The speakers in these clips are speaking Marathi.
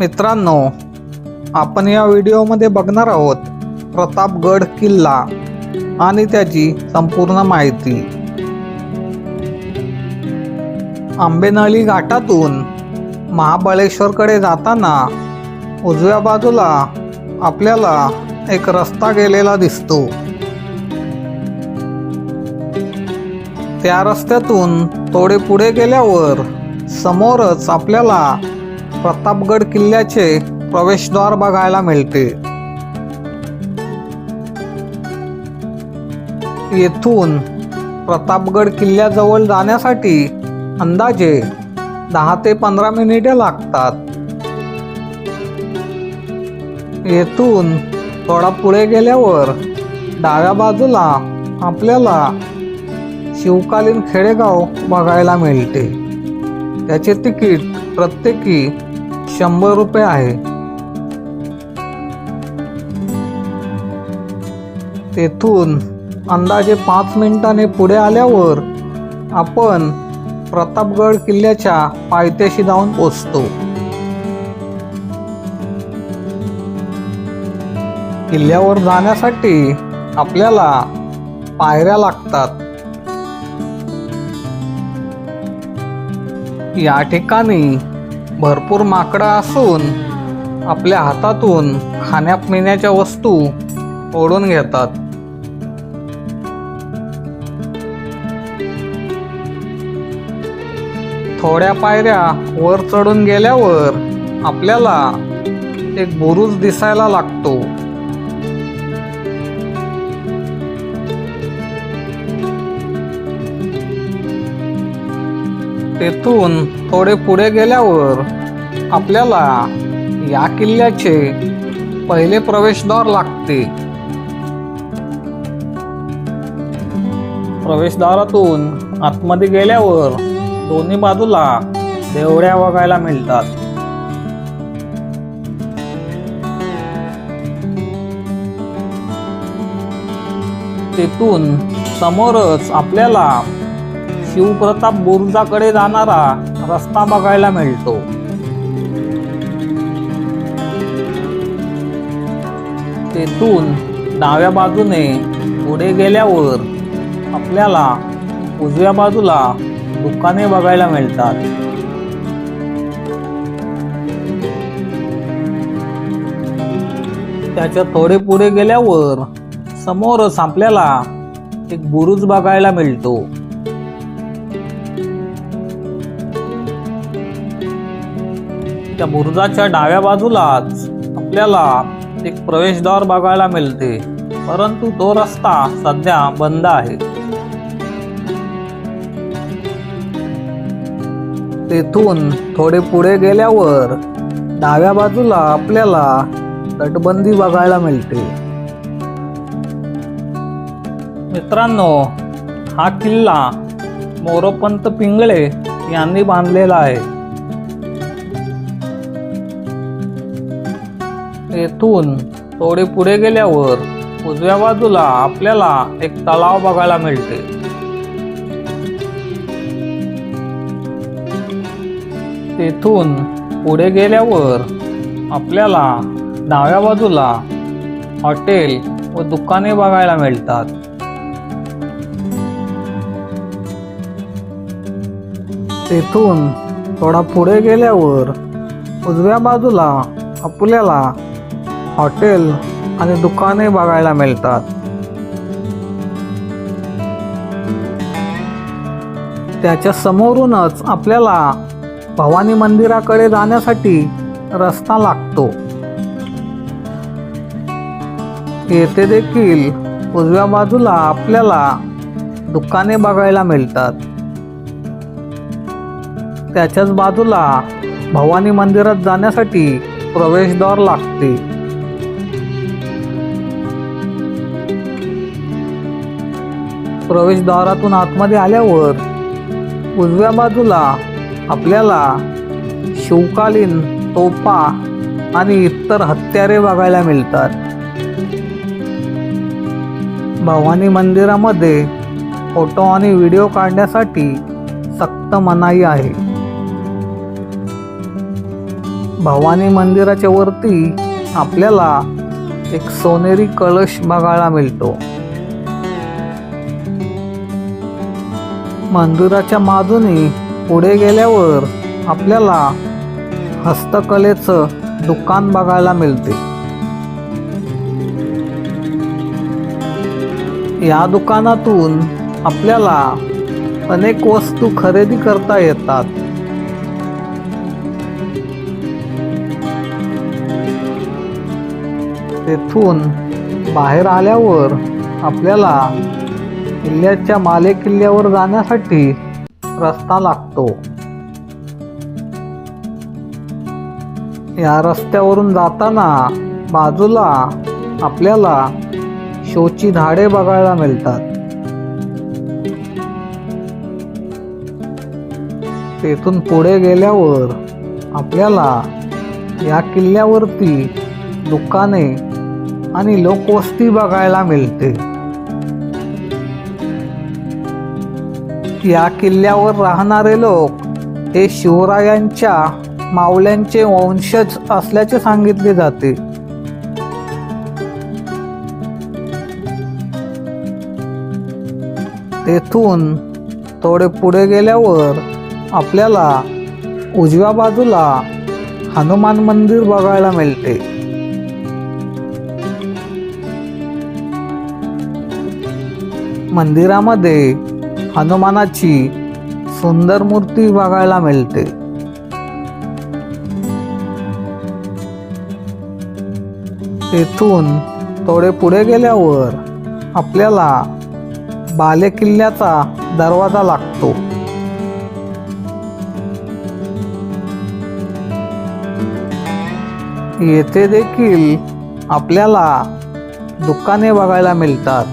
मित्रांनो आपण या व्हिडिओमध्ये बघणार आहोत प्रतापगड किल्ला आणि त्याची संपूर्ण माहिती. आंबेनळी घाटातून महाबळेश्वरकडे जाताना उजव्या बाजूला आपल्याला एक रस्ता गेलेला दिसतो. त्या रस्त्यातून थोडे पुढे गेल्यावर समोरच आपल्याला प्रतापगड किल्ल्याचे प्रवेशद्वार बघायला मिळते. येथून प्रतापगड किल्ल्याजवळ जाण्यासाठी अंदाजे दहा ते पंधरा मिनिटे लागतात. येथून थोडा पुढे गेल्यावर डाव्या बाजूला आपल्याला शिवकालीन खेडेगाव बघायला मिळते. त्याचे तिकीट प्रत्येकी शंभर रुपये आहे. तेथून अंदाजे पाच मिनिटाने पुढे आल्यावर आपण प्रतापगड किल्ल्याच्या पायथ्याशी जाऊन पोचतो. किल्ल्यावर जाण्यासाठी आपल्याला पायऱ्या लागतात. या ठिकाणी भरपूर माकडं असून आपल्या हातातून खाण्यापिण्याच्या वस्तू ओढून घेतात. थोड्या पायऱ्या वर चढून गेल्यावर आपल्याला एक बुरुज दिसायला लागतो. तेथून थोडे पुढे गेल्यावर आपल्याला या किल्ल्याचे पहिले प्रवेशद्वार लागते. प्रवेशद्वारातून आतमध्ये गेल्यावर दोन्ही बाजूला देवड्या बघायला मिळतात. तेथून समोरच आपल्याला शिवप्रताप बोरुजाकडे जाणारा रस्ता बघायला मिळतो. तेथून डाव्या बाजूने पुढे गेल्यावर आपल्याला उजव्या बाजूला दुकाने बघायला मिळतात. त्याच्या थोडे पुढे गेल्यावर समोरच आपल्याला एक बुरुज बघायला मिळतो. त्या बुरुजाच्या डाव्या बाजूलाच आपल्याला एक प्रवेशद्वार बघायला मिळते. परंतु तो रस्ता सध्या बंद आहे. तेथून थोडे पुढे गेल्यावर डाव्या बाजूला आपल्याला तटबंदी बघायला मिळते. मित्रांनो हा किल्ला मोरोपंत पिंगळे यांनी बांधलेला आहे. तेथून थोडे पुढे गेल्यावर उजव्या बाजूला आपल्याला एक तलाव बघायला मिळते. तेथून पुढे गेल्यावर आपल्याला डाव्या बाजूला हॉटेल व दुकाने बघायला मिळतात. तेथून थोडा पुढे गेल्यावर उजव्या बाजूला आपल्याला हॉटेल आणि दुकाने बघायला मिळतात. त्याच्या समोरूनच आपल्याला भवानी मंदिराकडे जाण्यासाठी रस्ता लागतो. येथे देखील उजव्या बाजूला आपल्याला दुकाने बघायला मिळतात. त्याच्याच बाजूला भवानी मंदिरात जाण्यासाठी प्रवेशद्वार लागते. प्रवेशद्वारातून आतमध्ये आल्यावर उजव्या बाजूला आपल्याला शिवकालीन तोपा आणि इतर हत्यारे बघायला मिळतात. भवानी मंदिरामध्ये फोटो आणि व्हिडिओ काढण्यासाठी सक्त मनाई आहे. भवानी मंदिराच्या वरती आपल्याला एक सोनेरी कळश बघायला मिळतो. मंदिराच्या बाजूने पुढे गेल्यावर आपल्याला हस्तकलेचं दुकान बघायला मिळते. या दुकानातून आपल्याला अनेक वस्तू खरेदी करता येतात. तेथून बाहेर आल्यावर आपल्याला किल्ल्याच्या माले किल्ल्यावर जाण्यासाठी रस्ता लागतो. या रस्त्यावरून जाताना बाजूला आपल्याला शोची झाडे बघायला मिळतात. तेथून पुढे गेल्यावर आपल्याला या किल्ल्यावरती दुकाने आणि लोकवस्ती बघायला मिळते. या किल्ल्यावर राहणारे लोक हे शिवरायांच्या मावल्यांचे वंशज असल्याचे सांगितले जाते. तेथून थोडे पुढे गेल्यावर आपल्याला उजव्या बाजूला हनुमान मंदिर बघायला मिळते. मंदिरामध्ये हनुमानाची सुंदर मूर्ती बघायला मिळते. तेथून थोडे पुढे गेल्यावर आपल्याला बाले किल्ल्याचा दरवाजा लागतो. येथे देखील आपल्याला दुकाने बघायला मिळतात.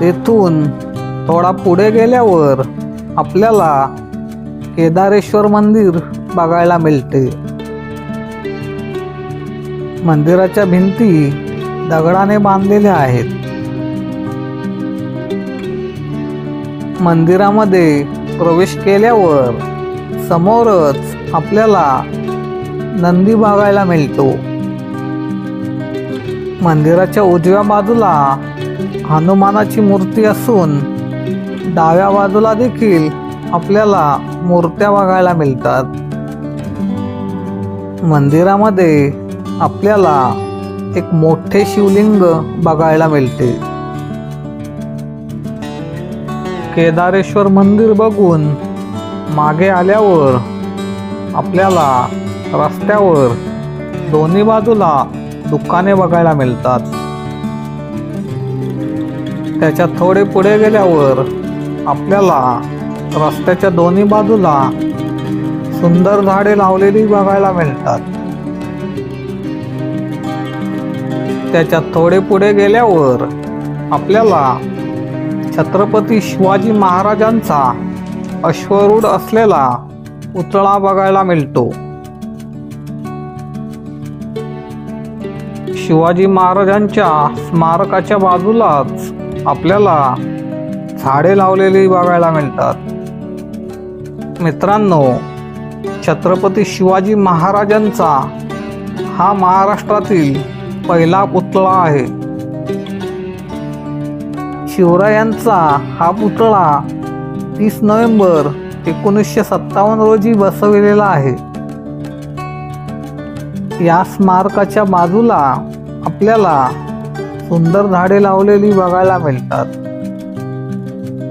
तेथून थोडा पुढे गेल्यावर आपल्याला केदारेश्वर मंदिर बघायला मिळते. मंदिराच्या भिंती दगडाने बांधलेल्या आहेत. मंदिरामध्ये प्रवेश केल्यावर समोरच आपल्याला नंदी बघायला मिळतो. मंदिराच्या उजव्या बाजूला हनुमानाची मूर्ती असून डाव्या बाजूला देखील आपल्याला मूर्त्या बघायला मिळतात. मंदिरामध्ये आपल्याला एक मोठे शिवलिंग बघायला मिळते. केदारेश्वर मंदिर बघून मागे आल्यावर आपल्याला रस्त्यावर दोन्ही बाजूला दुकाने बघायला मिळतात. त्याच्या थोडे पुढे गेल्यावर आपल्याला रस्त्याच्या दोन्ही बाजूला सुंदर झाडे लावलेली बघायला मिळतात. त्याच्या थोडे पुढे गेल्यावर आपल्याला छत्रपती शिवाजी महाराजांचा अश्वरूढ असलेला पुतळा बघायला मिळतो. शिवाजी महाराजांच्या स्मारकाच्या बाजूलाच आपल्याला झाडे लावलेली बघायला मिळतात. मित्रांनो छत्रपती शिवाजी महाराजांचा हा महाराष्ट्रातील पहिला पुतळा आहे. शिवरायांचा हा पुतळा तीस नोव्हेंबर एकोणीसशे सत्तावन्न रोजी बसविलेला आहे. या स्मारकाच्या बाजूला आपल्याला सुंदर झाडे लावलेली बघायला मिळतात.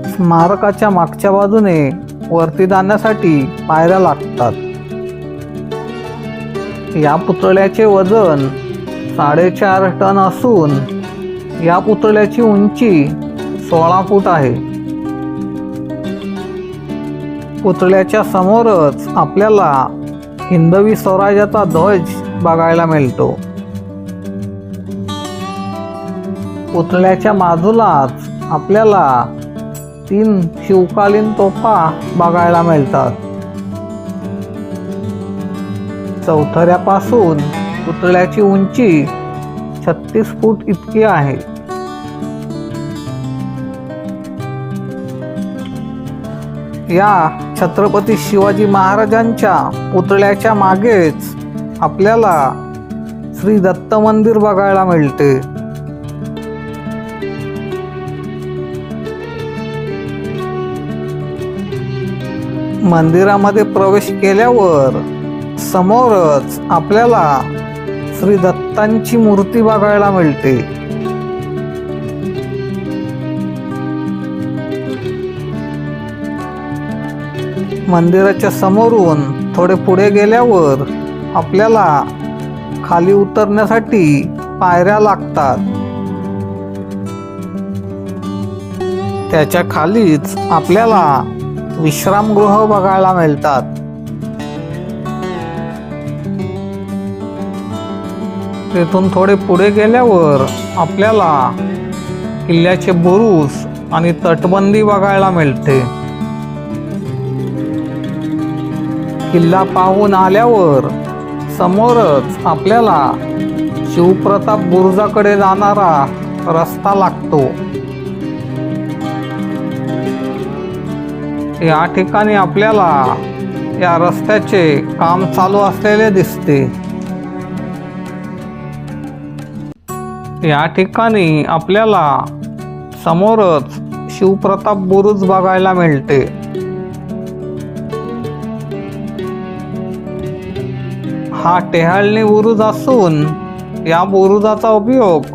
स्मारकाच्या मागच्या बाजूने वरती जाण्यासाठी पायऱ्या लागतात. या पुतळ्याचे वजन साडेचार टन असून या पुतळ्याची उंची सोळा फूट आहे. पुतळ्याच्या समोरच आपल्याला हिंदवी स्वराज्याचा ध्वज बघायला मिळतो. पुतळ्याच्या बाजूलाच आपल्याला तीन शिवकालीन तोफा बघायला मिळतात. चौथऱ्यापासून पुतळ्याची उंची छत्तीस फूट इतकी आहे. या छत्रपती शिवाजी महाराजांच्या पुतळ्याच्या मागेच आपल्याला श्री दत्त मंदिर बघायला मिळते. मंदिरामध्ये प्रवेश केल्यावर समोरच आपल्याला श्री दत्तांची मूर्ती बघायला मिळते. मंदिराच्या समोरून थोडे पुढे गेल्यावर आपल्याला खाली उतरण्यासाठी पायऱ्या लागतात. त्याच्या खालीच आपल्याला विश्रामगृह बघायला मिळतात. तेथून थोडे पुढे गेल्यावर आपल्याला किल्ल्याचे बुरुज आणि तटबंदी बघायला मिळते. किल्ला पाहून आल्यावर समोरच आपल्याला शिवप्रताप बुरुजाकडे जाणारा रस्ता लागतो. या ठिकाणी आपल्याला या रस्त्याचे काम चालू असलेले दिसते. या ठिकाणी आपल्याला समोरच शिवप्रताप बुरुज बघायला मिळते. हा टेहाळणी बुरुज असून या बुरुजाचा उपयोग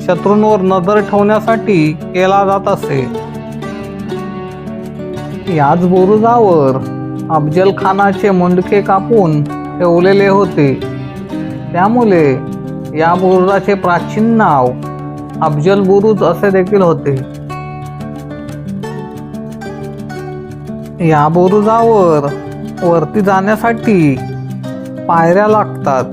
शत्रूंवर नजर ठेवण्यासाठी केला जात असे. याच बुरुजावर अफजल खानाचे मुंडके कापून ठेवलेले होते. त्यामुळे या बुरुजाचे प्राचीन नाव अफजल बुरुज असे देखील होते. या बुरुजावर वरती जाण्यासाठी पायऱ्या लागतात.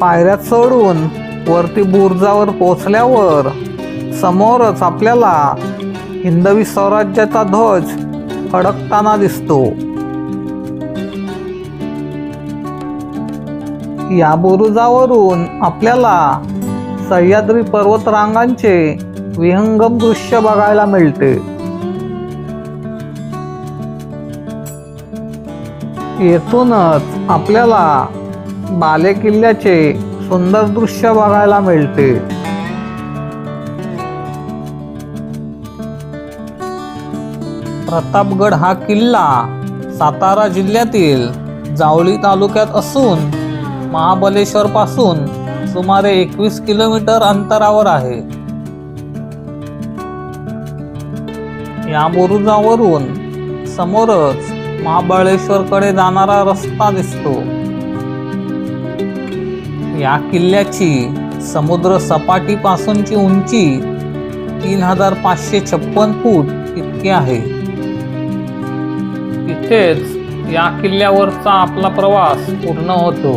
पायऱ्या चढून वरती बुरुजावर पोचल्यावर समोरच आपल्याला हिंदवी स्वराज्याचा ध्वज फडकताना दिसतो. या बुरुजावरून आपल्याला सह्याद्री पर्वतरांगांचे विहंगम दृश्य बघायला मिळते. येथूनच आपल्याला बालेकिल्ल्याचे सुंदर दृश्य बघायला मिळते. प्रतापगड हा किल्ला सातारा जिल्ह्यातील जावळी तालुक्यात असून महाबलेश्वरपासून सुमारे एकवीस किलोमीटर अंतरावर आहे. या बुरुजावरून समोरच महाबळेश्वरकडे जाणारा रस्ता दिसतो. या किल्ल्याची समुद्र सपाटीपासूनची उंची तीन हजार पाचशे छप्पन फूट इतकी आहे. तसेच या किल्ल्यावरचा आपला प्रवास पूर्ण होतो.